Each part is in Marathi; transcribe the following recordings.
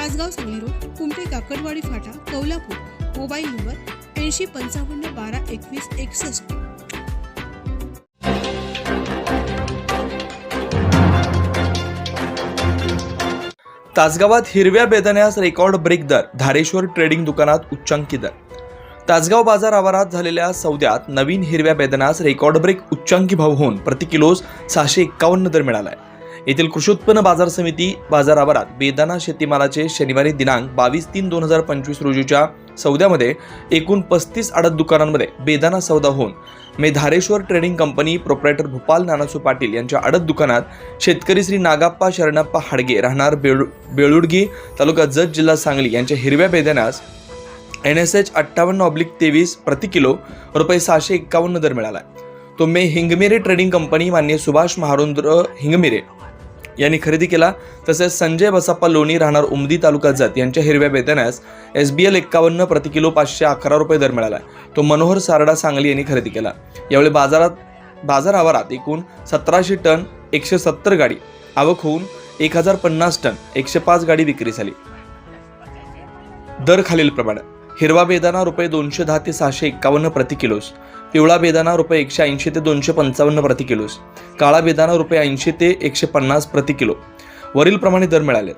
तासगाव सांगली रोड कुमटे काकडवाडी फाटा कौलापूर मोबाईल नंबर ऐंशी पंचावन्न बारा एकवीस एकसष्ट. तासगावात हिरव्या बेदाण्यास रेकॉर्ड ब्रेक दर धारेश्वर ट्रेडिंग दुकानात उच्चांकी दर. तासगाव बाजार आवारात झालेल्या सौद्यात नवीन हिरव्या बेदाण्यास रेकॉर्ड ब्रेक उच्चांकी भाव होऊन प्रति किलोस सहाशे एक्कावन्न दर मिळाला आहे येथील कृषी उत्पन्न बाजार समिती बाजार आवारात शेतीमालाचे शनिवारी दिनांक बावीस तीन दोन हजार पंचवीस रोजीच्या सौद्यामध्ये एकूण पस्तीस आडत दुकानांमध्ये बेदाना सौदा होऊन मे Dhareshwar trading company proprietor Bhupal Nanasu Patil यांच्या आडत दुकानात शेतकरी श्री नागाप्पा शरणप्पा हाडगे राहणार बेळू बेळुडगी तालुका जत जिल्हा सांगली यांच्या हिरव्या बेदानास एन एस एच अठ्ठावन्न ऑब्लिक तेवीस प्रति किलो रुपये सहाशे एक्कावन्न दर मिळाला. तो मे हिंगमिरे ट्रेडिंग कंपनी मान्य सुभाष महारुंद्र हिंगमिरे यांनी खरेदी केला. तसेच संजय बसाप्पा लोणी राहणार उमदी तालुका जत. यांच्या हिरव्या बेतण्यास एस बी एल एक्कावन्न प्रति किलो पाचशे अकरा रुपये दर मिळाला. तो मनोहर सारडा सांगली यांनी खरेदी केला. यावेळी बाजारात बाजार आवारात एकूण सतराशे टन एकशे सत्तर गाडी आवक होऊन एक हजार पन्नास टन एकशे पाच गाडी विक्री झाली. दर खालीलप्रमाणे. हिरवा बेदाना रुपये दोनशे दहा ते सहाशे एक्कावन्न प्रति किलोस. पिवळा बेदाना रुपये एकशे ऐंशी ते दोनशे पंचावन्न प्रति किलोस. काळा बेदाना रुपये ऐंशी ते एकशे पन्नास प्रति किलो. वरीलप्रमाणे दर मिळाले.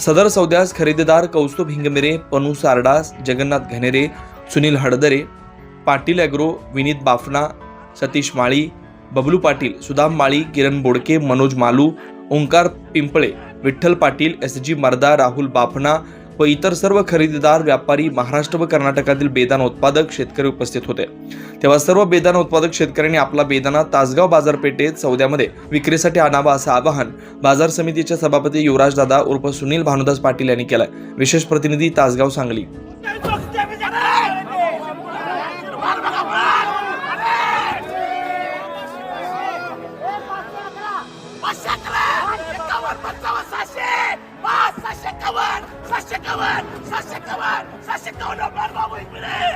सदर सौद्यास खरेदीदार Kaustubh Hingmire Panu सारडास Jagannath Ghanere Sunil Hadadare Patil agro Vineet Bafna Satish Mali Bablu Patil Sudam Mali Kiran Bodke Manoj Malu Omkar Pimple Vitthal Patil S G Marda Rahul Bafna व इतर सर्व खरेदीदार व्यापारी महाराष्ट्र व कर्नाटकातील बेदाना उत्पादक शेतकरी उपस्थित होते. तेव्हा सर्व बेदाना उत्पादक शेतकऱ्यांनी आपला बेदाना तासगाव बाजारपेठेत सौद्यामध्ये विक्रीसाठी आणावा असं आवाहन बाजार समितीचे सभापती युवराज दादा उर्फ सुनील भानुदास पाटील यांनी केलं विशेष प्रतिनिधी Tasgaon Sangli. kawan! Saksi kawan! Saksi kawan dan ini!